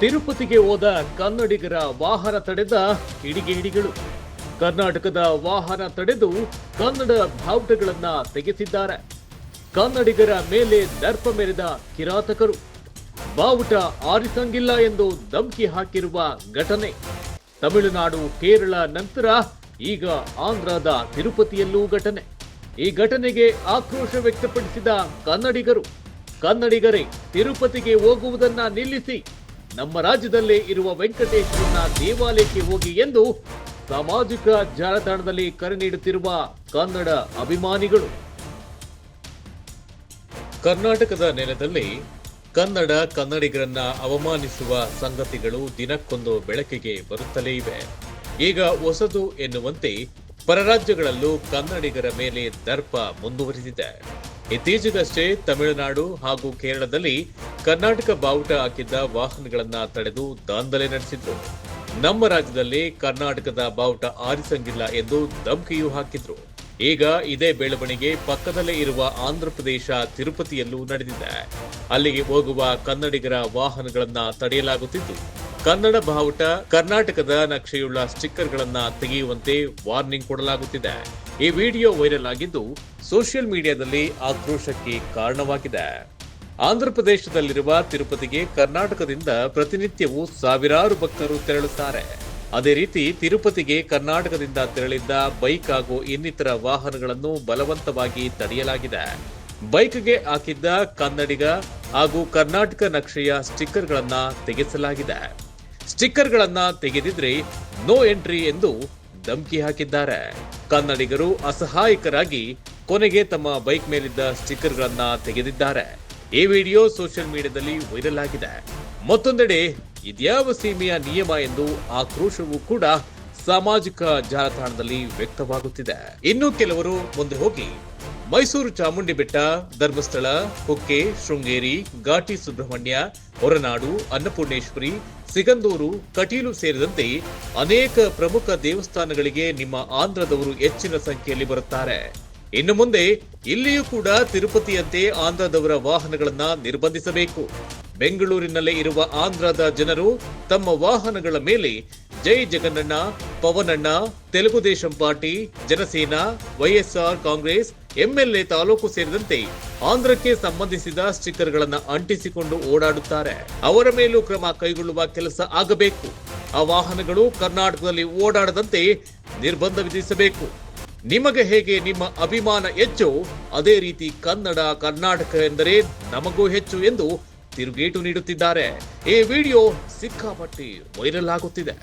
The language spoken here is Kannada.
ತಿರುಪತಿಗೆ ಹೋದ ಕನ್ನಡಿಗರ ವಾಹನ ತಡೆದ ಕಿಡಿಗೇಡಿಗಳು. ಕರ್ನಾಟಕದ ವಾಹನ ತಡೆದು ಕನ್ನಡ ಬಾವುಟಗಳನ್ನ ತೆಗೆಸಿದ್ದಾರೆ. ಕನ್ನಡಿಗರ ಮೇಲೆ ದರ್ಪ ಮೆರೆದ ಕಿರಾತಕರು. ಬಾವುಟ ಆರಿಸಂಗಿಲ್ಲ ಎಂದು ಧಮ್ಕಿ ಹಾಕಿರುವ ಘಟನೆ. ತಮಿಳುನಾಡು, ಕೇರಳ ನಂತರ ಈಗ ಆಂಧ್ರದ ತಿರುಪತಿಯಲ್ಲೂ ಘಟನೆ. ಈ ಘಟನೆಗೆ ಆಕ್ರೋಶ ವ್ಯಕ್ತಪಡಿಸಿದ ಕನ್ನಡಿಗರು. ಕನ್ನಡಿಗರೇ, ತಿರುಪತಿಗೆ ಹೋಗುವುದನ್ನ ನಿಲ್ಲಿಸಿ. ನಮ್ಮ ರಾಜ್ಯದಲ್ಲೇ ಇರುವ ವೆಂಕಟೇಶ್ವರನ ದೇವಾಲಯಕ್ಕೆ ಹೋಗಿ ಎಂದು ಸಾಮಾಜಿಕ ಜಾಲತಾಣದಲ್ಲಿ ಕರೆ ನೀಡುತ್ತಿರುವ ಕನ್ನಡ ಅಭಿಮಾನಿಗಳು. ಕರ್ನಾಟಕದ ನೆಲದಲ್ಲಿ ಕನ್ನಡ ಕನ್ನಡಿಗರನ್ನ ಅವಮಾನಿಸುವ ಸಂಗತಿಗಳು ದಿನಕ್ಕೊಂದು ಬೆಳಕಿಗೆ ಬರುತ್ತಲೇ ಇವೆ. ಈಗ ಹೊಸದು ಎನ್ನುವಂತೆ ಪರರಾಜ್ಯಗಳಲ್ಲೂ ಕನ್ನಡಿಗರ ಮೇಲೆ ದರ್ಪ ಮುಂದುವರಿದಿದೆ. ಇತ್ತೀಚೆಗಷ್ಟೇ ತಮಿಳುನಾಡು ಹಾಗೂ ಕೇರಳದಲ್ಲಿ ಕರ್ನಾಟಕ ಬಾವುಟ ಹಾಕಿದ್ದ ವಾಹನಗಳನ್ನ ತಡೆದು ದಾಂಧಲೆ ನಡೆಸಿದ್ರು. ನಮ್ಮ ರಾಜ್ಯದಲ್ಲಿ ಕರ್ನಾಟಕದ ಬಾವುಟ ಆರಿಸಂಗಿಲ್ಲ ಎಂದು ಧಮಕಿಯೂ ಹಾಕಿದ್ರು. ಈಗ ಇದೇ ಬೆಳವಣಿಗೆ ಪಕ್ಕದಲ್ಲೇ ಇರುವ ಆಂಧ್ರಪ್ರದೇಶ ತಿರುಪತಿಯಲ್ಲೂ ನಡೆದಿದೆ. ಅಲ್ಲಿಗೆ ಹೋಗುವ ಕನ್ನಡಿಗರ ವಾಹನಗಳನ್ನ ತಡೆಯಲಾಗುತ್ತಿದ್ದು. ಕನ್ನಡ ಬಾವುಟ, ಕರ್ನಾಟಕದ ನಕ್ಷೆಯುಳ್ಳ ಸ್ಟಿಕ್ಕರ್ಗಳನ್ನ ತೆಗೆಯುವಂತೆ ವಾರ್ನಿಂಗ್ ಕೊಡಲಾಗುತ್ತಿದೆ. ಈ ವಿಡಿಯೋ ವೈರಲ್ ಆಗಿದ್ದು ಸೋಷಿಯಲ್ ಮೀಡಿಯಾದಲ್ಲಿ ಆಕ್ರೋಶಕ್ಕೆ ಕಾರಣವಾಗಿದೆ. ಆಂಧ್ರಪ್ರದೇಶದಲ್ಲಿರುವ ತಿರುಪತಿಗೆ ಕರ್ನಾಟಕದಿಂದ ಪ್ರತಿನಿತ್ಯವೂ ಸಾವಿರಾರು ಭಕ್ತರು ತೆರಳುತ್ತಾರೆ. ಅದೇ ರೀತಿ ತಿರುಪತಿಗೆ ಕರ್ನಾಟಕದಿಂದ ತೆರಳಿದ್ದ ಬೈಕ್ ಹಾಗೂ ಇನ್ನಿತರ ವಾಹನಗಳನ್ನು ಬಲವಂತವಾಗಿ ತಡೆಯಲಾಗಿದೆ. ಬೈಕ್ಗೆ ಹಾಕಿದ್ದ ಕನ್ನಡಿಗ ಹಾಗೂ ಕರ್ನಾಟಕ ನಕ್ಷೆಯ ಸ್ಟಿಕ್ಕರ್ಗಳನ್ನು ತೆಗೆಸಲಾಗಿದೆ. ಸ್ಟಿಕ್ಕರ್ಗಳನ್ನು ತೆಗೆದಿದ್ರೆ ನೋ ಎಂಟ್ರಿ ಎಂದು ಧಮಕಿ ಹಾಕಿದ್ದಾರೆ. ಕನ್ನಡಿಗರು ಅಸಹಾಯಕರಾಗಿ ಕೊನೆಗೆ ತಮ್ಮ ಬೈಕ್ ಮೇಲಿದ್ದ ಸ್ಟಿಕ್ಕರ್ಗಳನ್ನು ತೆಗೆದಿದ್ದಾರೆ. ಈ ವಿಡಿಯೋ ಸೋಷಿಯಲ್ ಮೀಡಿಯಾದಲ್ಲಿ ವೈರಲ್ ಆಗಿದೆ. ಮತ್ತೊಂದೆಡೆ, ಇದ್ಯಾವ ಸೀಮೆಯ ನಿಯಮ ಎಂದು ಆಕ್ರೋಶವೂ ಕೂಡ ಸಾಮಾಜಿಕ ಜಾಲತಾಣದಲ್ಲಿ ವ್ಯಕ್ತವಾಗುತ್ತಿದೆ. ಇನ್ನು ಕೆಲವರು ಮುಂದೆ ಹೋಗಿ. ಮೈಸೂರು ಚಾಮುಂಡಿ ಬೆಟ್ಟ, ಧರ್ಮಸ್ಥಳ, ಕುಕ್ಕೆ, ಶೃಂಗೇರಿ, ಘಾಟಿ ಸುಬ್ರಹ್ಮಣ್ಯ, ಹೊರನಾಡು, ಅನ್ನಪೂರ್ಣೇಶ್ವರಿ, ಸಿಗಂದೂರು, ಕಟೀಲು ಸೇರಿದಂತೆ ಅನೇಕ ಪ್ರಮುಖ ದೇವಸ್ಥಾನಗಳಿಗೆ ನಿಮ್ಮ ಆಂಧ್ರದವರು ಹೆಚ್ಚಿನ ಸಂಖ್ಯೆಯಲ್ಲಿ ಬರುತ್ತಾರೆ. ಇನ್ನು ಮುಂದೆ ಇಲ್ಲಿಯೂ ಕೂಡ ತಿರುಪತಿಯಂತೆ ಆಂಧ್ರದವರ ವಾಹನಗಳನ್ನ ನಿರ್ಬಂಧಿಸಬೇಕು. ಬೆಂಗಳೂರಿನಲ್ಲೇ ಇರುವ ಆಂಧ್ರದ ಜನರು ತಮ್ಮ ವಾಹನಗಳ ಮೇಲೆ ಜೈ ಜಗನ್ನಣ್ಣ, ಪವನಣ್ಣ, Telugu Desam party, Janasena, YSR Congress, MLA taluk ಸೇರಿದಂತೆ ಆಂಧ್ರಕ್ಕೆ ಸಂಬಂಧಿಸಿದ ಸ್ಟಿಕ್ಕರ್ಗಳನ್ನು ಅಂಟಿಸಿಕೊಂಡು ಓಡಾಡುತ್ತಾರೆ. ಅವರ ಮೇಲೂ ಕ್ರಮ ಕೈಗೊಳ್ಳುವ ಕೆಲಸ ಆಗಬೇಕು. ಆ ವಾಹನಗಳು ಕರ್ನಾಟಕದಲ್ಲಿ ಓಡಾಡದಂತೆ ನಿರ್ಬಂಧ ವಿಧಿಸಬೇಕು. ನಿಮಗೆ ಹೇಗೆ ನಿಮ್ಮ ಅಭಿಮಾನ ಹೆಚ್ಚು? ಅದೇ ರೀತಿ ಕನ್ನಡ, ಕರ್ನಾಟಕ ಎಂದರೆ ನಮಗೂ ಹೆಚ್ಚು ಎಂದು ತಿರುಗೇಟು ನೀಡುತ್ತಿದ್ದಾರೆ. ಈ ವಿಡಿಯೋ ಸಿಕ್ಕಾಪಟ್ಟಿ ವೈರಲ್ ಆಗುತ್ತಿದೆ.